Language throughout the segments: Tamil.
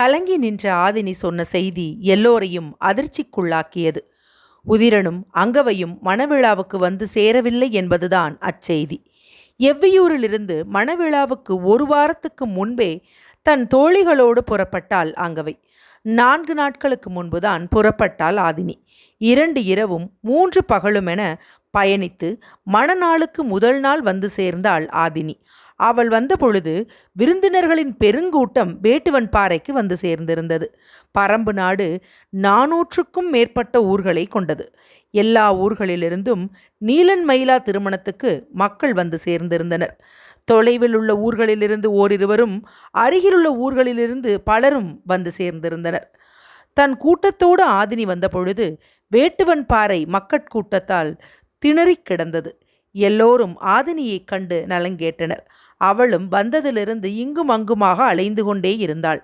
கலங்கி நின்ற ஆதினி சொன்ன செய்தி எல்லோரையும் அதிர்ச்சிக்குள்ளாக்கியது. உதிரனும் அங்கவையும் மணவிழாவுக்கு வந்து சேரவில்லை என்பதுதான் அச்செய்தி. எவ்வியூரிலிருந்து மணவிழாவுக்கு ஒரு வாரத்துக்கு முன்பே தன் தோழிகளோடு புறப்பட்டாள் அங்கவை. நான்கு நாட்களுக்கு முன்புதான் புறப்பட்டாள் ஆதினி. இரண்டு இரவும் மூன்று பகலுமென பயணித்து மணநாளுக்கு முதல் நாள் வந்து சேர்ந்தாள் ஆதினி. அவள் வந்தபொழுது விருந்தினர்களின் பெருங்கூட்டம் வேட்டுவன் பாறைக்கு வந்து சேர்ந்திருந்தது. பரம்பு நாடு நாநூற்றுக்கும் மேற்பட்ட ஊர்களை கொண்டது. எல்லா ஊர்களிலிருந்தும் நீலன் மயிலா திருமணத்துக்கு மக்கள் வந்து சேர்ந்திருந்தனர். தொலைவில் உள்ள ஊர்களிலிருந்து ஓரிருவரும் அருகிலுள்ள ஊர்களிலிருந்து பலரும் வந்து சேர்ந்திருந்தனர். தன் கூட்டத்தோடு ஆதினி வந்தபொழுது வேட்டுவன் பாறை மக்கட்கூட்டத்தால் திணறிக் கிடந்தது. எல்லோரும் ஆதினியைக் கண்டு நலங்கேட்டனர் அவளும் வந்ததிலிருந்து இங்கும் அங்குமாக அலைந்து கொண்டே இருந்தாள்.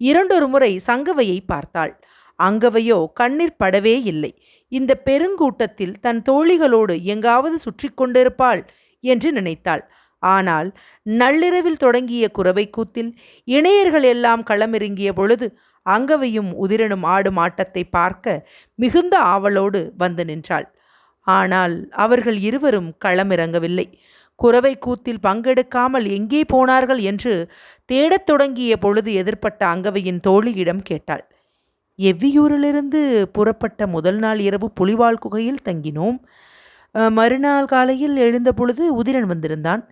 இரண்டொரு முறை சங்கவையை பார்த்தாள். அங்கவையோ கண்ணீர் படவே இல்லை. இந்த பெருங்கூட்டத்தில் தன் தோழிகளோடு எங்காவது சுற்றி கொண்டிருப்பாள் என்று நினைத்தாள். ஆனால் நள்ளிரவில் தொடங்கிய குறவை கூத்தில் இணையர்கள் எல்லாம் களமிறங்கிய பொழுது அங்கவையும் உதிரனும் ஆடும் ஆட்டத்தை பார்க்க மிகுந்த ஆவலோடு வந்து நின்றாள். ஆனால் அவர்கள் இருவரும் களமிறங்கவில்லை. குறவை கூத்தில் பங்கெடுக்காமல் எங்கே போனார்கள் என்று தேடத் தொடங்கிய பொழுது எதிர்ப்பட்ட அங்கவையின் தோழியிடம் கேட்டாள். எவ்வியூரிலிருந்து புறப்பட்ட முதல் நாள் இரவு புலிவால் குகையில் தங்கினோம். மறுநாள் காலையில் எழுந்த பொழுது உதிரன் வந்திருந்தான்.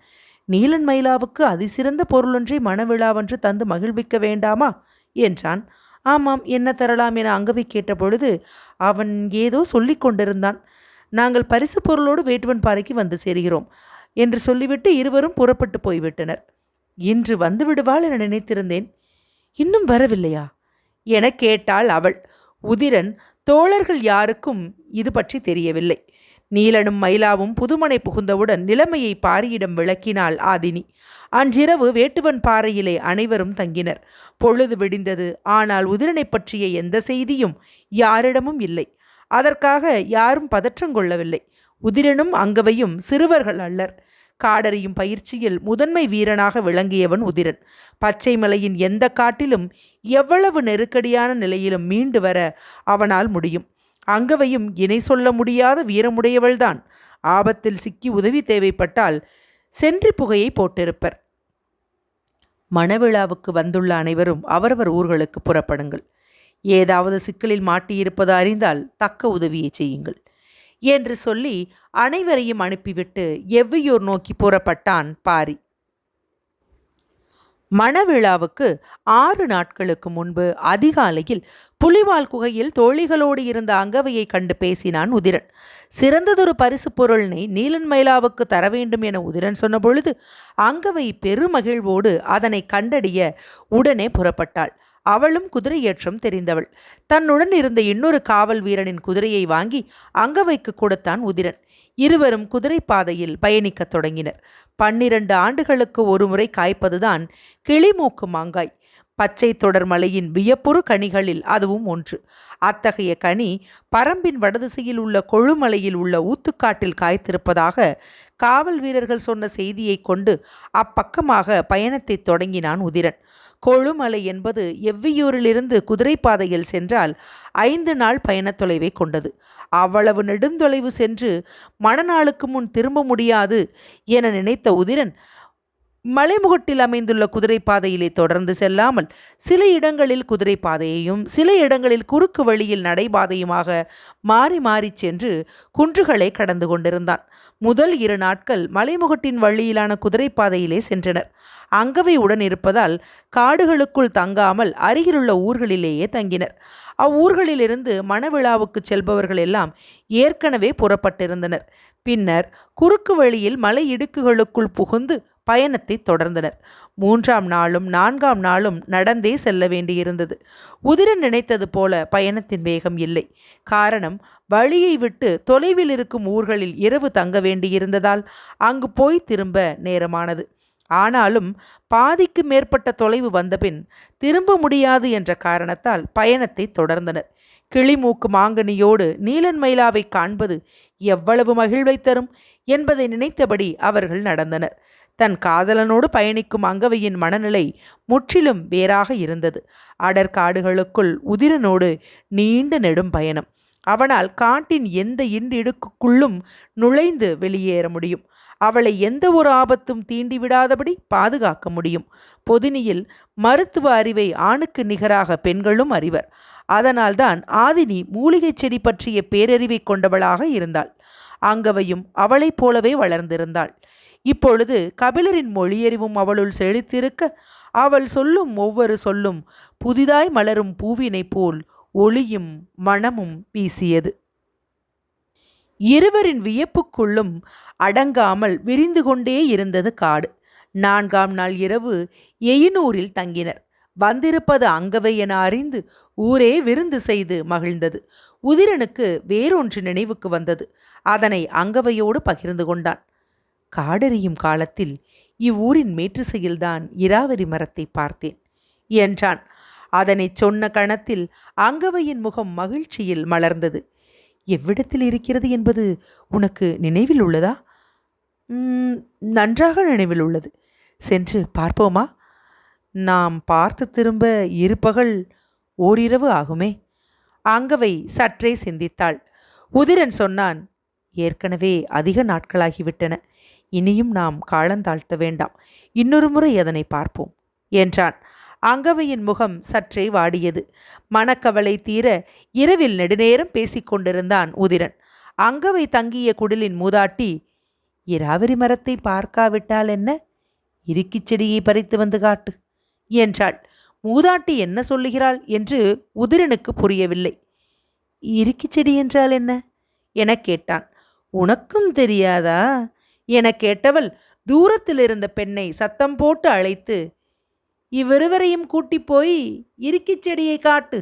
நீலன் மயிலாவுக்கு அதிசிறந்த பொருளொன்றை மனவிழாவென்று தந்து மகிழ்விக்க வேண்டாமா? என்றான். ஆமாம் என்ன தரலாம் என அங்கவை கேட்டபொழுது அவன் ஏதோ சொல்லிக் கொண்டிருந்தான். நாங்கள் பரிசு பொருளோடு வேட்டுவன் பாறைக்கு வந்து சேர்கிறோம். என்று சொல்லிவிட்டு இருவரும் புறப்பட்டு போய்விட்டனர். இன்று வந்து விடுவாள் என நினைத்திருந்தேன். இன்னும் வரவில்லையா? என கேட்டாள் அவள். உதிரன் தோழர்கள் யாருக்கும் இது பற்றி தெரியவில்லை. நீலனும் மயிலாவும் புதுமனை புகுந்தவுடன் நிலைமையை பாரியிடம் விளக்கினாள் ஆதினி. அன்றிரவு வேட்டுவன் பாறையிலே அனைவரும் தங்கினர். பொழுது விடிந்தது. ஆனால் உதிரனை பற்றிய எந்த செய்தியும் யாரிடமும் இல்லை. அதற்காக யாரும் பதற்றங்கொள்ளவில்லை உதிரனும் அங்கவையும் சிறுவர்கள் அல்லர். காடறியும் பயிற்சியில் முதன்மை வீரனாக விளங்கியவன் உதிரன். பச்சை மலையின் எந்த காட்டிலும் எவ்வளவு நெருக்கடியான நிலையிலும் மீண்டு வர அவனால் முடியும். அங்கவையும் இணை சொல்ல முடியாத வீரமுடையவள்தான். ஆபத்தில் சிக்கி உதவி தேவைப்பட்டால் சென்றி புகையை போட்டிருப்பர். மணவிழாவுக்கு வந்துள்ள அனைவரும் அவரவர் ஊர்களுக்கு புறப்படுங்கள். ஏதாவது சிக்கலில் மாட்டியிருப்பது அறிந்தால் தக்க உதவியை செய்யுங்கள். என்று சொல்லி அனைவரையும் அனுப்பிவிட்டு எவ்வியூர் நோக்கி புறப்பட்டான் பாரி. மணவிழாவுக்கு ஆறு நாட்களுக்கு முன்பு அதிகாலையில் புலிவால் குகையில் தோழிகளோடு இருந்த அங்கவையை கண்டு பேசினான் உதிரன். சிறந்ததொரு பரிசு பொருளினை நீலன் மயிலாவுக்கு தர வேண்டும் என உதிரன் சொன்னபொழுது அங்கவை பெருமகிழ்வோடு அதனை கண்டறிய உடனே புறப்பட்டாள். அவளும் குதிரையேற்றம் தெரிந்தவள். தன்னுடன் இருந்த இன்னொரு காவல் வீரனின் குதிரையை வாங்கி அங்கவைக்கு கொடுத்தான் உதிரன். இருவரும் குதிரை பாதையில் பயணிக்கத் தொடங்கினர். பன்னிரண்டு ஆண்டுகளுக்கு ஒருமுறை காய்ப்பதுதான் கிளிமூக்கு மாங்காய். பச்சை தொடர் மலையின் வியப்புறு கனிகளில் அதுவும் ஒன்று. அத்தகைய கனி பரம்பின் வடதிசையில் உள்ள கொழுமலையில் உள்ள ஊத்துக்காட்டில் காய்த்திருப்பதாக காவல் வீரர்கள் சொன்ன செய்தியை கொண்டு அப்பக்கமாக பயணத்தை தொடங்கினான் உதிரன். கொழுமலை என்பது எவ்வியூரிலிருந்து குதிரைப்பாதையில் சென்றால் ஐந்து நாள் பயணத் தொலைவை கொண்டது. அவ்வளவு நெடுந்தொலைவு சென்று மணநாளுக்கு முன் திரும்ப முடியாது என நினைத்த உதிரன் மலைமுகட்டில் அமைந்துள்ள குதிரை பாதையிலே தொடர்ந்து செல்லாமல் சில இடங்களில் குதிரை பாதையையும் சில இடங்களில் குறுக்கு வழியில் நடைபாதையுமாக மாறி மாறி சென்று குன்றுகளை கடந்து கொண்டிருந்தான். முதல் இரு நாட்கள் மலைமுகட்டின் வழியிலான குதிரை பாதையிலே சென்றனர். அங்கவை உடன் இருப்பதால் காடுகளுக்குள் தங்காமல் அருகிலுள்ள ஊர்களிலேயே தங்கினர். அவ்வூர்களிலிருந்து மணவிழாவுக்கு செல்பவர்கள் எல்லாம் ஏற்கனவே புறப்பட்டிருந்தனர். பின்னர் குறுக்கு வழியில் மலை இடுக்குகளுக்குள் புகுந்து பயணத்தை தொடர்ந்தனர். மூன்றாம் நாளும் நான்காம் நாளும் நடந்தே செல்ல வேண்டியிருந்தது. உதிரன் நினைத்தது போல பயணத்தின் வேகம் இல்லை. காரணம் வழியை விட்டு தொலைவில் இருக்கும் ஊர்களில் இரவு தங்க வேண்டியிருந்ததால் அங்கு போய் திரும்ப நேரமானது. ஆனாலும் பாதிக்கு மேற்பட்ட தொலைவு வந்தபின் திரும்ப முடியாது என்ற காரணத்தால் பயணத்தை தொடர்ந்தனர். கிளிமூக்கு மாங்கனியோடு நீலன் மயிலாவை காண்பது எவ்வளவு மகிழ்வை தரும் என்பதை நினைத்தபடி அவர்கள் நடந்தனர். தன் காதலனோடு பயணிக்கும் அங்கவையின் மனநிலை முற்றிலும் வேறாக இருந்தது. அடற்காடுகளுக்குள் உதிரனோடு நீண்ட நெடும் பயணம். அவனால் காட்டின் எந்த இன்றிடுக்குள்ளும் நுழைந்து வெளியேற முடியும். அவளை எந்த ஒரு ஆபத்தும் தீண்டிவிடாதபடி பாதுகாக்க முடியும். பொதினியில் மருத்துவ அறிவை ஆணுக்கு நிகராக பெண்களும் அறிவர். அதனால்தான் ஆதினி மூலிகை செடி பற்றிய பேரறிவை கொண்டவளாக இருந்தாள். அங்கவையும் அவளைப் போலவே வளர்ந்திருந்தாள். இப்பொழுது கபிலரின் மொழியறிவும் அவளுள் செழித்திருக்க அவள் சொல்லும் ஒவ்வொரு சொல்லும் புதிதாய் மலரும் பூவினைப் போல் ஒளியும் மணமும் வீசியது. இருவரின் வியப்புக்குள்ளும் அடங்காமல் விரிந்து கொண்டே இருந்தது காடு. நான்காம் நாள் இரவு எயினூரில் தங்கினர். வந்திருப்பது அங்கவை என அறிந்து ஊரே விருந்து செய்து மகிழ்ந்தது. உதிரனுக்கு வேறொன்று நினைவுக்கு வந்தது. அதனை அங்கவையோடு பகிர்ந்து கொண்டான். காடறியும் காலத்தில் இவ்வூரின் மேற்றுசையில்தான் இராவரி மரத்தை பார்த்தேன் என்றான். அதனைச் சொன்ன கணத்தில் அங்கவையின் முகம் மகிழ்ச்சியில் மலர்ந்தது. எவ்விடத்தில் இருக்கிறது என்பது உனக்கு நினைவில் உள்ளதா? நன்றாக நினைவில் உள்ளது. சென்று பார்ப்போமா? நாம் பார்த்து திரும்ப இரு பகல் ஓரிரவு ஆகுமே. அங்கவை சற்றே சிந்தித்தாள். உதிரன் சொன்னான் ஏற்கனவே அதிக நாட்களாகிவிட்டன. இனியும் நாம் காலந்தாழ்த்த வேண்டாம். இன்னொரு முறை அதனை பார்ப்போம்? என்றான். அங்கவையின் முகம் சற்றே வாடியது. மனக்கவலை தீர இரவில் நெடுநேரம் பேசிக்கொண்டிருந்தான் உதிரன். அங்கவை தங்கிய குடிலின் மூதாட்டி இராவரி மரத்தை பார்க்காவிட்டால் என்ன? இறுக்கிச் செடியை பறித்து வந்து காட்டு என்றாள். மூதாட்டி என்ன சொல்லுகிறாள்? என்று உதிரனுக்கு புரியவில்லை. இறுக்கிச் செடி என்றால் என்ன? எனக் கேட்டான். உனக்கும் தெரியாதா? எனக் கேட்டவள் தூரத்தில் இருந்த பெண்ணை சத்தம் போட்டு அழைத்து இவ்விருவரையும் கூட்டி போய் இறுக்கிச் செடியை காட்டு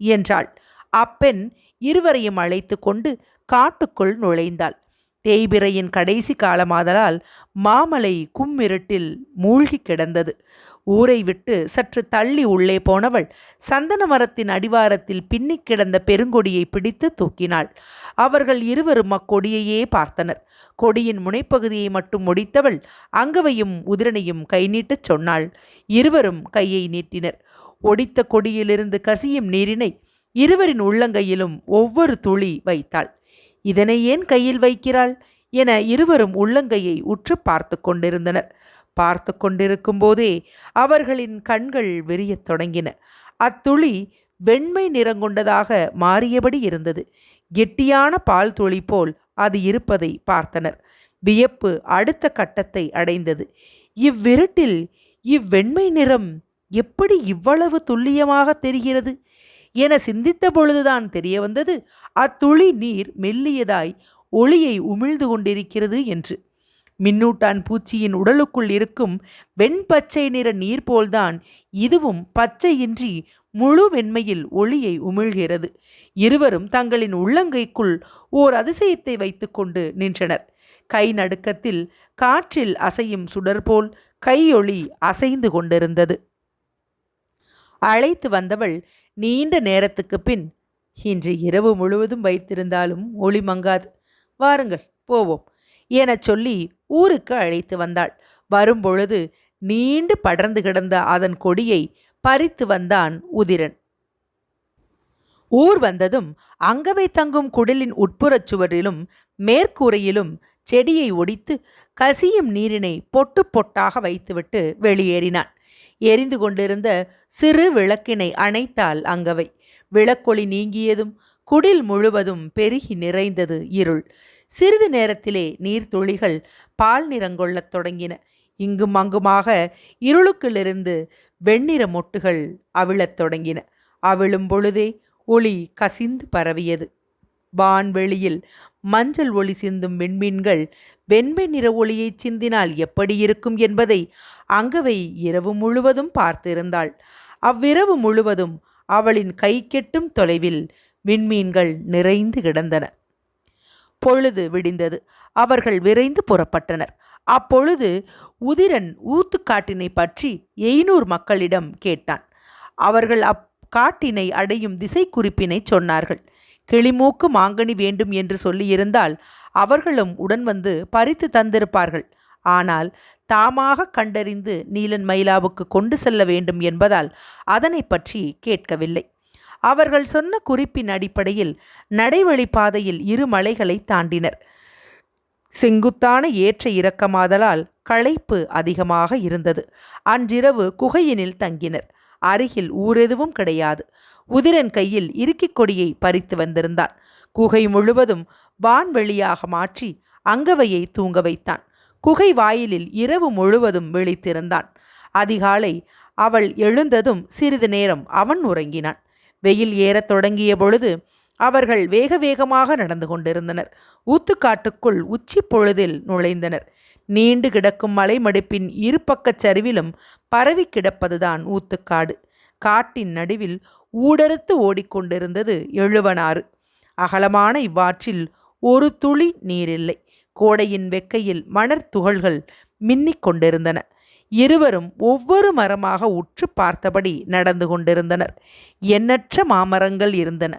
என்றாள். அப்பெண் இருவரையும் அழைத்து கொண்டு காட்டுக்குள் நுழைந்தாள். தேய்பிரையின் கடைசி காலமாதலால் மாமலை கும்மிருட்டில் மூழ்கி கிடந்தது. ஊரை விட்டு சற்று தள்ளி உள்ளே போனவள் சந்தன மரத்தின் அடிவாரத்தில் பின்னிக் கிடந்த பெருங்கொடியை பிடித்து தூக்கினாள். அவர்கள் இருவரும் அக்கொடியையே பார்த்தனர். கொடியின் முனைப்பகுதியை மட்டும் முடித்தவள் அங்கவையும் உதிரனையும் கை நீட்டச் சொன்னாள். இருவரும் கையை நீட்டினர். ஒடித்த கொடியிலிருந்து கசியும் நீரினை இருவரின் உள்ளங்கையிலும் ஒவ்வொரு துளி வைத்தாள். இதனை ஏன் கையில் வைக்கிறாள்? என இருவரும் உள்ளங்கையை உற்று பார்த்து கொண்டிருந்தனர். பார்த்து கொண்டிருக்கும் போதே அவர்களின் கண்கள் விரியத் தொடங்கின. அத்துளி வெண்மை நிறங்கொண்டதாக மாறியபடி இருந்தது. கெட்டியான பால் துளி போல் அது இருப்பதை பார்த்தனர். வியப்பு அடுத்த கட்டத்தை அடைந்தது. இவ்விருட்டில் இவ்வெண்மை நிறம் எப்படி இவ்வளவு துல்லியமாக தெரிகிறது? என சிந்தித்த பொழுதுதான் தெரிய வந்தது அத்துளி நீர் மெல்லியதாய் ஒளியை உமிழ்ந்து கொண்டிருக்கிறது என்று. மின்னூட்டான் பூச்சியின் உடலுக்குள் இருக்கும் வெண்பச்சை நிற நீர் போல்தான் இதுவும் பச்சையின்றி முழு வெண்மையில் ஒளியை உமிழ்கிறது. இருவரும் தங்களின் உள்ளங்கைக்குள் ஓர் அதிசயத்தை வைத்துக்கொண்டு நின்றனர். கை நடுக்கத்தில் காற்றில் அசையும் சுடர் போல் கையொளி அசைந்து கொண்டிருந்தது. அழைத்து வந்தவள் நீண்ட நேரத்துக்கு பின் இன்று இரவு முழுவதும் வைத்திருந்தாலும் ஒளி மங்காது. வாருங்கள் போவோம் எனச் சொல்லி ஊருக்கு அழைத்து வந்தாள். வரும்பொழுது நீண்டு படர்ந்து கிடந்த அதன் கொடியை பறித்து வந்தான் உதிரன். ஊர் வந்ததும் அங்கவை தங்கும் குடிலின் உட்புறச் சுவரிலும் மேற்கூரையிலும் செடியை ஒடித்து கசியும் நீரினை பொட்டு பொட்டாக வைத்துவிட்டு வெளியேறினான். எரிந்து கொண்டிருந்த சிறு விளக்கினை அணைத்தாள் அங்கவை. விளக்கொளி நீங்கியதும் குடில் முழுவதும் பெருகி நிறைந்தது இருள். சிறிது நேரத்திலே நீர்த்துளிகள் பால் நிறங்கொள்ளத் தொடங்கின. இங்கும் அங்குமாக இருளுக்கிலிருந்து வெண்ணிற மொட்டுகள் அவிழத் தொடங்கின. அவிழும் பொழுதே ஒளி கசிந்து பரவியது. வான்வெளியில் மஞ்சள் ஒளி சிந்தும் விண்மீன்கள் வெண்மை நிற ஒளியைச் சிந்தினால் எப்படி இருக்கும் என்பதை அங்கவை இரவு முழுவதும் பார்த்திருந்தாள். அவ்விரவு முழுவதும் அவளின் கை கெட்டும் தொலைவில் விண்மீன்கள் நிறைந்து கிடந்தன. பொழுது விடிந்தது. அவர்கள் விரைந்து புறப்பட்டனர். அப்பொழுது உதிரன் ஊத்துக்காட்டினை பற்றி எய்னூர் மக்களிடம் கேட்டான். அவர்கள் அக்காட்டினை அடையும் திசை குறிப்பினை சொன்னார்கள். கிளிமூக்கு மாங்கனி வேண்டும் என்று சொல்லியிருந்தால் அவர்களும் உடன் வந்து பறித்து தந்திருப்பார்கள். ஆனால் தாமாக கண்டறிந்து நீலன் மயிலாவுக்கு கொண்டு செல்ல வேண்டும் என்பதால் அதனை பற்றி கேட்கவில்லை. அவர்கள் சொன்ன குறிப்பின் அடிப்படையில் நடைவழிப்பாதையில் இரு மலைகளை தாண்டினர். செங்குத்தான ஏற்ற இறக்கமாதலால் களைப்பு அதிகமாக இருந்தது. அன்றிரவு குகையினில் தங்கினர். அருகில் ஊரெதுவும் கிடையாது. உதிரன் கையில் இறுக்கிக் கொடியை பறித்து வந்திருந்தான். குகை முழுவதும் வான்வெளியாக மாற்றி அங்கவையை தூங்க வைத்தான். குகை வாயிலில் இரவு முழுவதும் விழித்திருந்தான். அதிகாலை அவள் எழுந்ததும் சிறிது நேரம் அவன் உறங்கினான். வெயில் ஏறத் தொடங்கிய பொழுது அவர்கள் வேக வேகமாக நடந்து கொண்டிருந்தனர். ஊத்துக்காட்டுக்குள் உச்சி பொழுதில் நுழைந்தனர். நீண்டு கிடக்கும் மலைமடுப்பின் இருபக்கச் சரிவிலும் பரவி கிடப்பதுதான் ஊத்துக்காடு. காட்டின் நடுவில் ஊடறுத்து ஓடிக்கொண்டிருந்தது எழுவனாறு. அகலமான இவ்வாற்றில் ஒரு துளி நீரில்லை. கோடையின் வெக்கையில் மணர் துகள்கள் மின்னிக் கொண்டிருந்தன. இருவரும் ஒவ்வொரு மரமாக உற்று பார்த்தபடி நடந்து கொண்டிருந்தனர். எண்ணற்ற மாமரங்கள் இருந்தன.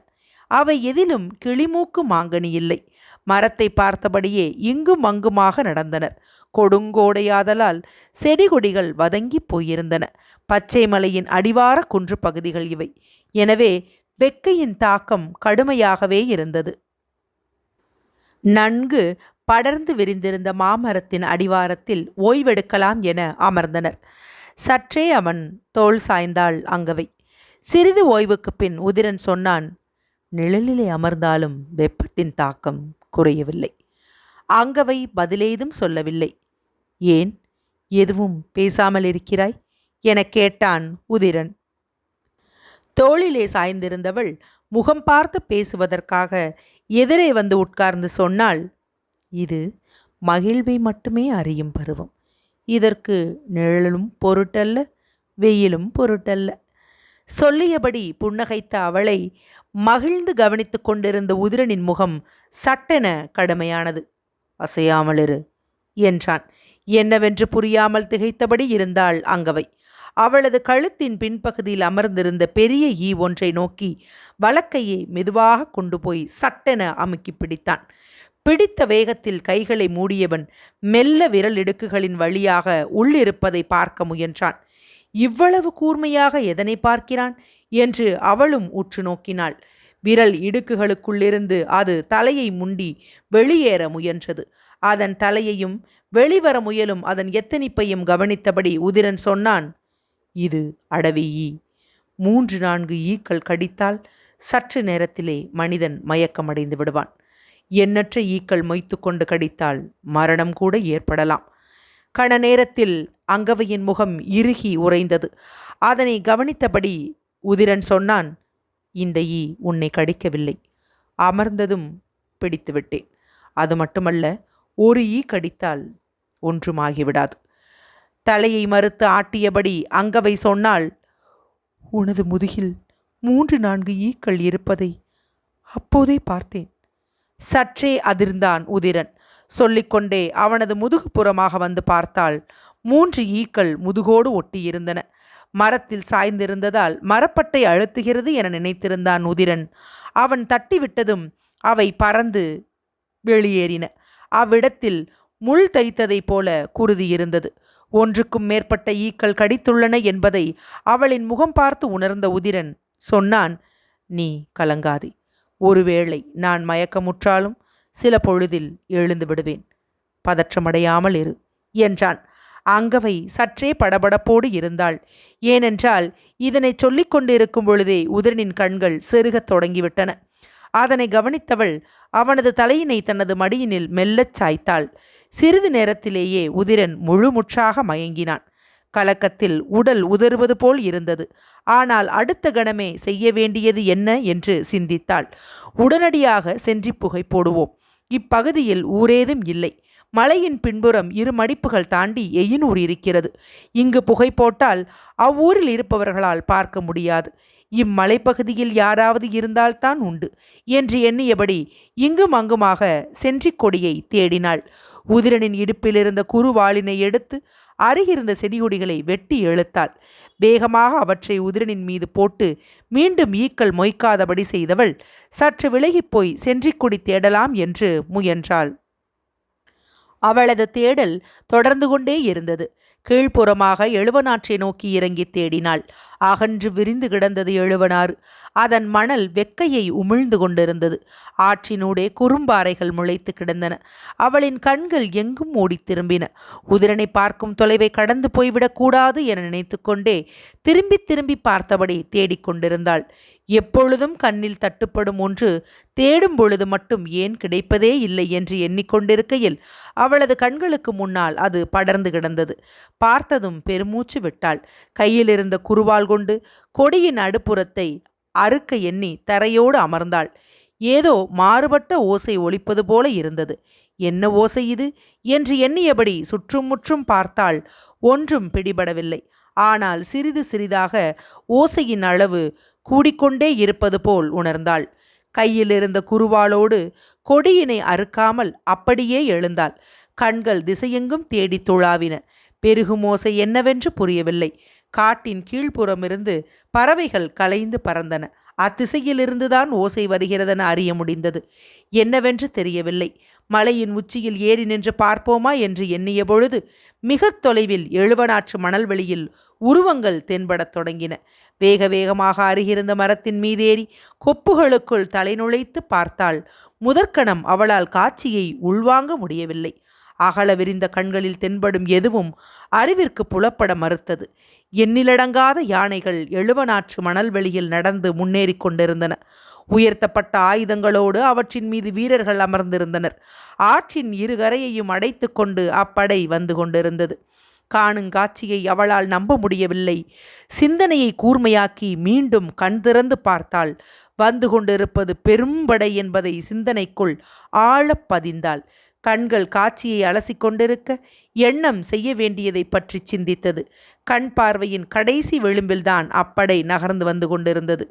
அவை எதிலும் கிளிமூக்கு மாங்கனி இல்லை. மரத்தை பார்த்தபடியே இங்கும் அங்குமாக நடந்தனர். கொடுங்கோடையாதலால் செடி கொடிகள் வதங்கி போயிருந்தன. பச்சை மலையின் அடிவார குன்று பகுதிகள் இவை. எனவே வெக்கையின் தாக்கம் கடுமையாகவே இருந்தது. நன்கு படர்ந்து விரிந்திருந்த மாமரத்தின் அடிவாரத்தில் ஓய்வெடுக்கலாம் என அமர்ந்தனர். சற்றே அவன் தோல் சாய்ந்தாள் அங்கவை. சிறிது ஓய்வுக்கு பின் உதிரன் சொன்னான் நிழலிலே அமர்ந்தாலும் வெப்பத்தின் தாக்கம் குறையவில்லை. அங்கவை பதிலேதும் சொல்லவில்லை. ஏன்? எதுவும் பேசாமல் இருக்கிறாய்? எனக் கேட்டான் உதிரன். தோளிலே சாய்ந்திருந்தவள் முகம் பார்த்து பேசுவதற்காக எதிரே வந்து உட்கார்ந்து சொன்னாள் இது மகிழ்வை மட்டுமே அறியும் பருவம். இதற்கு நிழலும் பொருட்டல்ல வெயிலும் பொருட்டல்ல. சொல்லியபடி புன்னகைத்த அவளை மகிழ்ந்து கவனித்து கொண்டிருந்த உதிரனின் முகம் சட்டென கடுமையானது. அசையாமலிரு என்றான். என்னவென்று புரியாமல் திகைத்தபடி இருந்தாள் அங்கவை. அவளது கழுத்தின் பின்பகுதியில் அமர்ந்திருந்த பெரிய ஈ ஒன்றை நோக்கி வலக்கையை மெதுவாக கொண்டு போய் சட்டென அமுக்கி பிடித்தான். பிடித்த வேகத்தில் கைகளை மூடியவன் மெல்ல விரல் இடுக்குகளின் வழியாக உள்ளிருப்பதை பார்க்க முயன்றான். இவ்வளவு கூர்மையாக எதனை பார்க்கிறான்? என்று அவளும் உற்று நோக்கினாள். விரல் இடுக்குகளுக்குள்ளிருந்து அது தலையை முண்டி வெளியேற முயன்றது. அதன் தலையையும் வெளிவர முயலும் அதன் எத்தனிப்பையும் கவனித்தபடி உதிரன் சொன்னான் இது அடவி ஈ. மூன்று நான்கு ஈக்கள் கடித்தால் சற்று நேரத்திலே மனிதன் மயக்கமடைந்து விடுவான். எண்ணற்ற ஈக்கள் மொய்த்து கொண்டு கடித்தால் மரணம் கூட ஏற்படலாம். கண நேரத்தில் அங்கவையின் முகம் இறுகி உறைந்தது. அதனை கவனித்தபடி உதிரன் சொன்னான் இந்த ஈ உன்னை கடிக்கவில்லை. அமர்ந்ததும் பிடித்து விட்டேன் அது மட்டுமல்ல ஒரு ஈ கடித்தால் ஒன்றுமாகிவிடாது. தலையை மறுத்து ஆட்டியபடி அங்கவை சொன்னால் உனது முதுகில் மூன்று நான்கு ஈக்கள் இருப்பதை அப்போதே பார்த்தேன். சற்றே அதிர்ந்தான் உதிரன். சொல்லிக்கொண்டே அவனது முதுகுப்புறமாக வந்து பார்த்தாள். மூன்று ஈக்கள் முதுகோடு ஒட்டியிருந்தன. மரத்தில் சாய்ந்திருந்ததால் மரப்பட்டை அழுத்துகிறது என நினைத்திருந்தான் உதிரன். அவன் தட்டிவிட்டதும் அவை பறந்து வெளியேறின. அவ்விடத்தில் முள் தைத்ததைப் போல குருதி இருந்தது ஒன்றுக்கும் மேற்பட்ட ஈக்கள் கடித்துள்ளன என்பதை அவளின் முகம் பார்த்து உணர்ந்த உதிரன் சொன்னான் நீ கலங்காதே. ஒருவேளை நான் மயக்கமுற்றாலும் சில பொழுதில் எழுந்து விடுவேன். பதற்றமடையாமல் இரு என்றான். அங்கவை சற்றே படபடப்போடு இருந்தாள். ஏனென்றால் இதனை சொல்லிக் கொண்டிருக்கும் பொழுதே உதிரனின் கண்கள் செருகத் தொடங்கிவிட்டன. அதனை கவனித்தவள் அவனது தலையினை தனது மடியினில் மெல்லச் சாய்த்தாள். சிறிது நேரத்திலேயே உதிரன் முழுமுற்றாக மயங்கினான். கலக்கத்தில் உடல் உதறுவது போல் இருந்தது. ஆனால் அடுத்த கணமே செய்ய வேண்டியது என்ன என்று சிந்தித்தாள். உடனடியாக சென்றி புகை போடுவோம். இப்பகுதியில் ஊரேதும் இல்லை. மலையின் பின்புறம் இரு மடிப்புகள் தாண்டி எயினூர் இருக்கிறது. இங்கு புகை போட்டால் அவ்வூரில் இருப்பவர்களால் பார்க்க முடியாது. இம்மலைப்பகுதியில் யாராவது இருந்தால்தான் உண்டு என்று எண்ணியபடி இங்கும் அங்குமாக சென்றிக் கொடியை தேடினாள். உதிரனின் இடுப்பிலிருந்த குருவாளினை குறுவாளினை எடுத்து அருகிருந்த செடிகொடிகளை வெட்டி இழுத்தாள். வேகமாக அவற்றை உதிரனின் மீது போட்டு மீண்டும் ஈக்கள் மொய்க்காதபடி செய்தவள் சற்று விலகிப்போய் சென்றிக்குடி சென்றிக்கொடி தேடலாம் என்று முயன்றாள். அவளது தேடல் தொடர்ந்து கொண்டே இருந்தது. கீழ்ப்புறமாக எழுவனாற்றை நோக்கி இறங்கி தேடினாள். அகன்று விரிந்து கிடந்தது எழுவனாறு. அதன் மணல் வெக்கையை உமிழ்ந்து கொண்டிருந்தது. ஆற்றினூடே குறும்பாறைகள் முளைத்து கிடந்தன. அவளின் கண்கள் எங்கும் ஓடி திரும்பின. உதிரனை பார்க்கும் தொலைவை கடந்து போய்விடக்கூடாது என நினைத்து கொண்டே திரும்பி திரும்பி பார்த்தபடி தேடிக்கொண்டிருந்தாள் எப்பொழுதும் கண்ணில் தட்டுப்படும் ஒன்று தேடும் பொழுது மட்டும் ஏன் கிடைப்பதே இல்லை என்று எண்ணிக்கொண்டிருக்கையில் அவளது கண்களுக்கு முன்னால் அது படர்ந்து கிடந்தது. பார்த்ததும் பெருமூச்சு விட்டாள். கையிலிருந்த குருவால் கொண்டு கொடியின் அடுப்புறத்தை அறுக்க எண்ணி தரையோடு அமர்ந்தாள். ஏதோ மாறுபட்ட ஓசை ஒலிப்பது போல இருந்தது. என்ன ஓசை இது? என்று எண்ணியபடி சுற்றும் முற்றும் பார்த்தாள். ஒன்றும் பிடிபடவில்லை. ஆனால் சிறிது சிறிதாக ஓசையின் அளவு கூடிக்கொண்டே இருப்பது போல் உணர்ந்தாள். கையில் இருந்த குருவாளோடு கொடியினை அறுக்காமல் அப்படியே எழுந்தாள். கண்கள் திசையெங்கும் தேடி துழாவின. பெருகும் ஓசை என்னவென்று புரியவில்லை. காட்டின் கீழ்ப்புறமிருந்து பறவைகள் கலைந்து பறந்தன. அத்திசையிலிருந்துதான் ஓசை வருகிறதென அறிய முடிந்தது. என்னவென்று தெரியவில்லை. மலையின் உச்சியில் ஏறி நின்று பார்ப்போமா என்று எண்ணிய பொழுது மிக தொலைவில் எழுவனாற்று மணல்வெளியில் உருவங்கள் தென்படத் தொடங்கின. வேக வேகமாக அருகிருந்த மரத்தின் மீதேறி கொப்புகளுக்குள் தலைநுழைத்து பார்த்தாள். முதற்கணம் அவளால் காட்சியை உள்வாங்க முடியவில்லை. அகல விரிந்த கண்களில் தென்படும் எதுவும் அறிவிற்கு புலப்பட மறுத்தது. எண்ணிலடங்காத யானைகள் எழுவனாற்று மணல்வெளியில் நடந்து முன்னேறி கொண்டிருந்தன. உயர்த்தப்பட்ட ஆயுதங்களோடு அவற்றின் மீது வீரர்கள் அமர்ந்திருந்தனர். ஆற்றின் இருகரையையும் அடைத்து கொண்டு அப்படை வந்து கொண்டிருந்தது. காணும் காட்சியை அவளால் நம்ப முடியவில்லை. சிந்தனையை கூர்மையாக்கி மீண்டும் கண் திறந்து பார்த்தாள். வந்து கொண்டிருப்பது பெரும்படை என்பதை சிந்தனைக்குள் ஆழப் பதிந்தாள். கண்கள் காட்சியை அலசிக்கொண்டிருக்க எண்ணம் செய்ய வேண்டியதை பற்றி சிந்தித்தது. கண் பார்வையின் கடைசி விளிம்பில்தான் அப்படை நகர்ந்து வந்து கொண்டிருந்தது.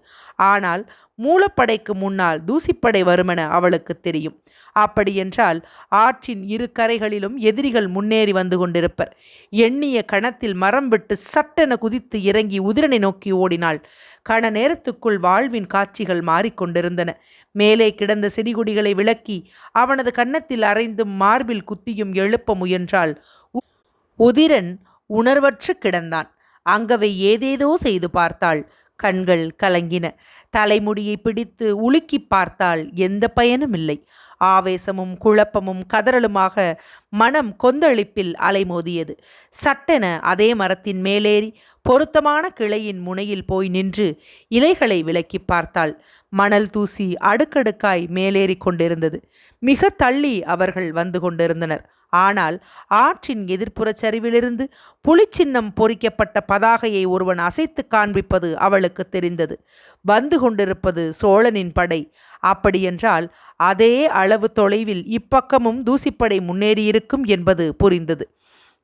ஆனால் மூலப்படைக்கு முன்னால் தூசிப்படை வருமென அவளுக்கு தெரியும். அப்படியென்றால் ஆற்றின் இரு கரைகளிலும் எதிரிகள் முன்னேறி வந்து கொண்டிருப்பர். எண்ணிய கணத்தில் மரம் விட்டு சட்டென குதித்து இறங்கி உதிரனை நோக்கி ஓடினாள். கண நேரத்துக்குள் வாழ்வின் காட்சிகள் மாறிக்கொண்டிருந்தன மேலே கிடந்த செடிகுடிகளை விளக்கி அவனது கன்னத்தில் அரைந்தும் மார்பில் குத்தியும் எழுப்ப முயன்றாள். உதிரன் உணர்வற்று கிடந்தான். அங்கவை ஏதேதோ செய்து பார்த்தாள். கண்கள் கலங்கின. தலைமுடியை பிடித்து உலுக்கி பார்த்தால் எந்த பயனும் இல்லை ஆவேசமும் குழப்பமும் கதறலுமாக மனம் கொந்தளிப்பில் அலைமோதியது. சட்டென அதே மரத்தின் மேலேறி பொருத்தமான கிளையின் முனையில் போய் நின்று இலைகளை விலக்கி பார்த்தாள். மணல் தூசி அடுக்கடுக்காய் மேலேறி கொண்டிருந்தது. மிக தள்ளி அவர்கள் வந்து கொண்டிருந்தனர். ஆனால் ஆற்றின் எதிர்ப்புறச் சரிவிலிருந்து புலிச்சின்னம் பொறிக்கப்பட்ட பதாகையை ஒருவன் அசைத்து காண்பிப்பது அவளுக்கு தெரிந்தது. வந்து கொண்டிருப்பது சோழனின் படை. அப்படியென்றால் அதே அளவு தொலைவில் இப்பக்கமும் தூசிப்படை முன்னேறியிருக்கும் என்பது புரிந்தது.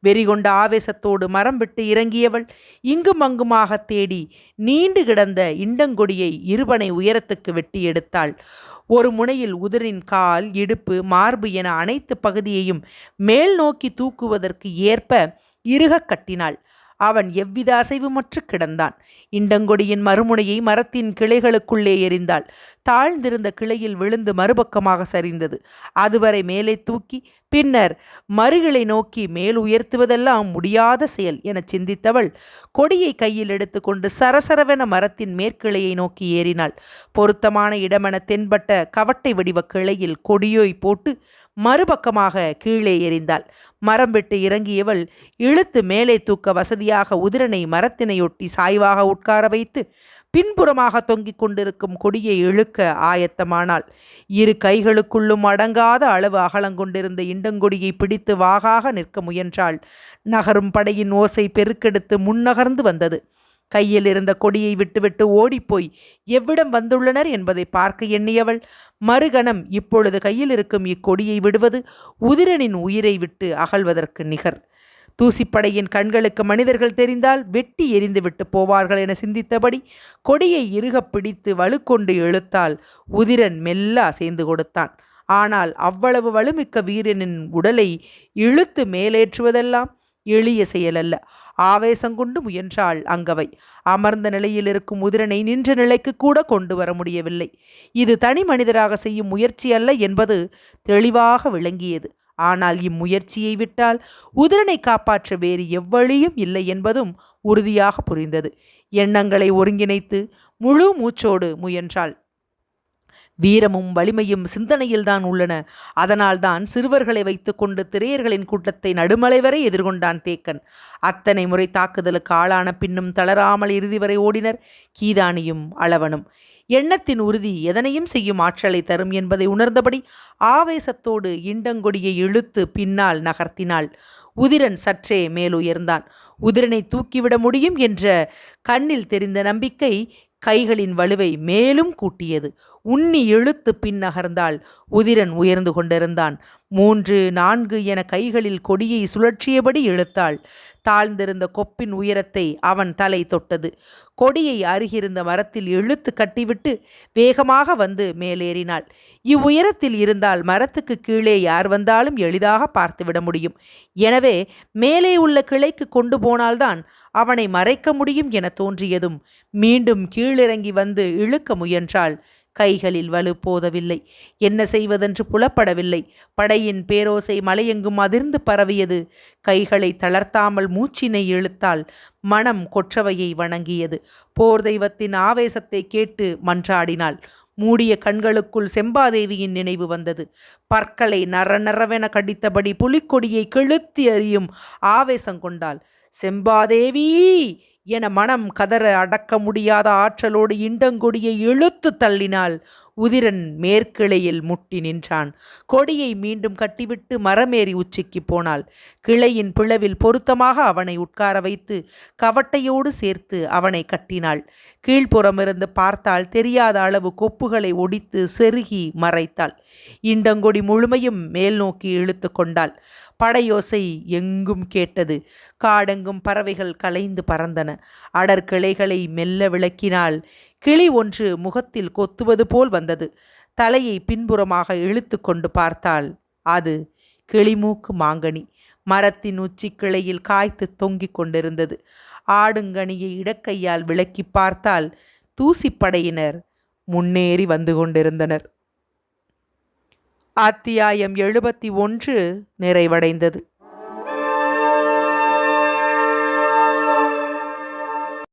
வெறிகொண்ட ஆவேசத்தோடு மரம் விட்டு இறங்கியவள் இங்கும் அங்குமாக தேடி நீண்டு கிடந்த இண்டங்கொடியை இருபனை உயரத்துக்கு வெட்டி எடுத்தாள். ஒரு முனையில் உதிரின் கால் இடுப்பு மார்பு என அனைத்து பகுதியையும் மேல் நோக்கி தூக்குவதற்கு ஏற்ப இறுகக் கட்டினாள். அவன் எவ்வித அசைவுமற்று கிடந்தான். இண்டங்கொடியின் மறுமுனையை மரத்தின் கிளைகளுக்குள்ளே எரிந்தாள் தாழ்ந்திருந்த கிளையில் விழுந்து மறுபக்கமாக சரிந்தது. அதுவரை மேலே தூக்கி பின்னர் மறுகளை நோக்கி மேல் உயர்த்துவதெல்லாம் முடியாத செயல் என சிந்தித்தவள் கொடியை கையில் எடுத்துக்கொண்டு சரசரவென மரத்தின் மேற்கிளையை நோக்கி ஏறினாள். பொருத்தமான இடமென தென்பட்ட கவட்டை வடிவ கிளையில் கொடியோய் போட்டு மறுபக்கமாக கீழே எறிந்தாள். மரம் விட்டு இறங்கியவள் இழுத்து மேலே தூக்க வசதியாக உதிரனை மரத்தினையொட்டி சாய்வாக உட்கார வைத்து பின்புறமாக தொங்கிக் கொண்டிருக்கும் கொடியை இழுக்க ஆயத்தமானாள். இரு கைகளுக்குள்ளும் அடங்காத அளவு அகலங்கொண்டிருந்த இண்டங்கொடியை பிடித்து வாகாக நிற்க முயன்றாள். நகரும் படையின் ஓசை பெருக்கெடுத்து முன்னகர்ந்து வந்தது. கையில் இருந்த கொடியை விட்டுவிட்டு ஓடிப்போய் எவ்விடம் வந்துள்ளனர் என்பதை பார்க்க எண்ணியவள். மறுகணம் இப்பொழுது கையில் இருக்கும் இக்கொடியை விடுவது உதிரனின் உயிரை விட்டு அகழ்வதற்கு நிகர். தூசிப்படையின் கண்களுக்கு மனிதர்கள் தெரிந்தால் வெட்டி எரிந்துவிட்டு போவார்கள் என சிந்தித்தபடி கொடியை இறுகப் பிடித்து வலுக்கொண்டு இழுத்தால் உதிரன் மெல்ல அசைந்து கொடுத்தான். ஆனால் அவ்வளவு வலுமிக்க வீரனின் உடலை இழுத்து மேலேற்றுவதெல்லாம் எளிய செயலல்ல. ஆவேசங்கொண்டு முயன்றாள் அங்கவை. அமர்ந்த நிலையில் இருக்கும் உதிரனை நின்ற நிலைக்கு கூட கொண்டு வர முடியவில்லை. இது தனி மனிதராக செய்யும் முயற்சி அல்ல என்பது தெளிவாக விளங்கியது. ஆனால் இம்முயற்சியை விட்டால் உதிரனை காப்பாற்ற வேறு எவ்வழியும் இல்லை என்பதும் உறுதியாக புரிந்தது. எண்ணங்களை ஒருங்கிணைத்து முழு மூச்சோடு முயன்றாள். வீரமும் வலிமையும் சிந்தனையில்தான் உள்ளன. அதனால்தான் சிறுவர்களை வைத்துக்கொண்டு திரையர்களின் கூட்டத்தை நடுமலை வரை எதிர்கொண்டான் தேக்கன். அத்தனை முறை தாக்குதலுக்கு ஆளான பின்னும் தளராமல் இறுதி வரை ஓடினர் கீதானியும் அளவனும் எண்ணத்தின் உறுதி எதனையும் செய்யும் ஆற்றலை தரும் என்பதை உணர்ந்தபடி ஆவேசத்தோடு இண்டங்கொடியை இழுத்து பின்னால் நகர்த்தினாள். உதிரன் சற்றே மேலுயர்ந்தான். உதிரனை தூக்கிவிட முடியும் என்ற கண்ணில் தெரிந்த நம்பிக்கை கைகளின் வலுவை மேலும் கூட்டியது. உன்னி இழுத்து பின் நகர்ந்தாள். உதிரன் உயர்ந்து கொண்டிருந்தான். மூன்று நான்கு என கைகளில் கொடியை சுழற்சியபடி இழுத்தாள். தாழ்ந்திருந்த கொப்பின் உயரத்தை அவன் தலை தொட்டது. கொடியை அருகிருந்த மரத்தில் இழுத்து கட்டிவிட்டு வேகமாக வந்து மேலேறினாள். இவ்வுயரத்தில் இருந்தால் மரத்துக்கு கீழே யார் வந்தாலும் எளிதாக பார்த்துவிட முடியும். எனவே மேலே உள்ள கிளைக்கு கொண்டு போனால்தான் அவனை மறைக்க முடியும் என தோன்றியதும் மீண்டும் கீழிறங்கி வந்து இழுக்க முயன்றாள். கைகளில் வலு போதவில்லை. என்ன செய்வதென்று புலப்படவில்லை. படையின் பேரோசை மலையெங்கும் அதிர்ந்து பரவியது. கைகளை தளர்த்தாமல் மூச்சினை இழுத்தால் மனம் கொற்றவையை வணங்கியது. போர் தெய்வத்தின் ஆவேசத்தை கேட்டு மன்றாடினாள். மூடிய கண்களுக்குள் செம்பாதேவியின் நினைவு வந்தது. பற்களை நர நரவென கடித்தபடி புலிக்கொடியை கிழுத்தி அறியும் ஆவேசம் கொண்டாள். செம்பாதேவி! என மனம் கதற அடக்க முடியாத ஆற்றலோடு இண்டங்கொடியை இழுத்து தள்ளினால் உதிரன் மேற்கிளையில் முட்டி நின்றான். கொடியை மீண்டும் கட்டிவிட்டு மரமேறி உச்சிக்கு போனாள். கிளையின் பிளவில் பொருத்தமாக அவனை உட்கார வைத்து கவட்டையோடு சேர்த்து அவனை கட்டினாள். கீழ்ப்புறமிருந்து பார்த்தால் தெரியாத அளவு கொப்புகளை ஒடித்து செருகி மறைத்தாள். இண்டங்கொடி முழுமையும் மேல் நோக்கி இழுத்து கொண்டாள். படையோசை எங்கும் கேட்டது. காடெங்கும் பறவைகள் கலைந்து பறந்தன. அடர் கிளைகளை மெல்ல விளக்கினால் கிளி ஒன்று முகத்தில் கொத்துவது போல் வந்தது. தலையை பின்புறமாக இழுத்து கொண்டு பார்த்தால் அது கிளிமூக்கு மாங்கனி. மரத்தின் உச்சி கிளையில் காய்த்து தொங்கிக் கொண்டிருந்தது. ஆடுங்கனியை இடக்கையால் விளக்கி பார்த்தால் தூசிப்படையினர் முன்னேறி வந்து கொண்டிருந்தனர். அத்தியாயம் எழுபத்தி ஒன்று நிறைவடைந்தது.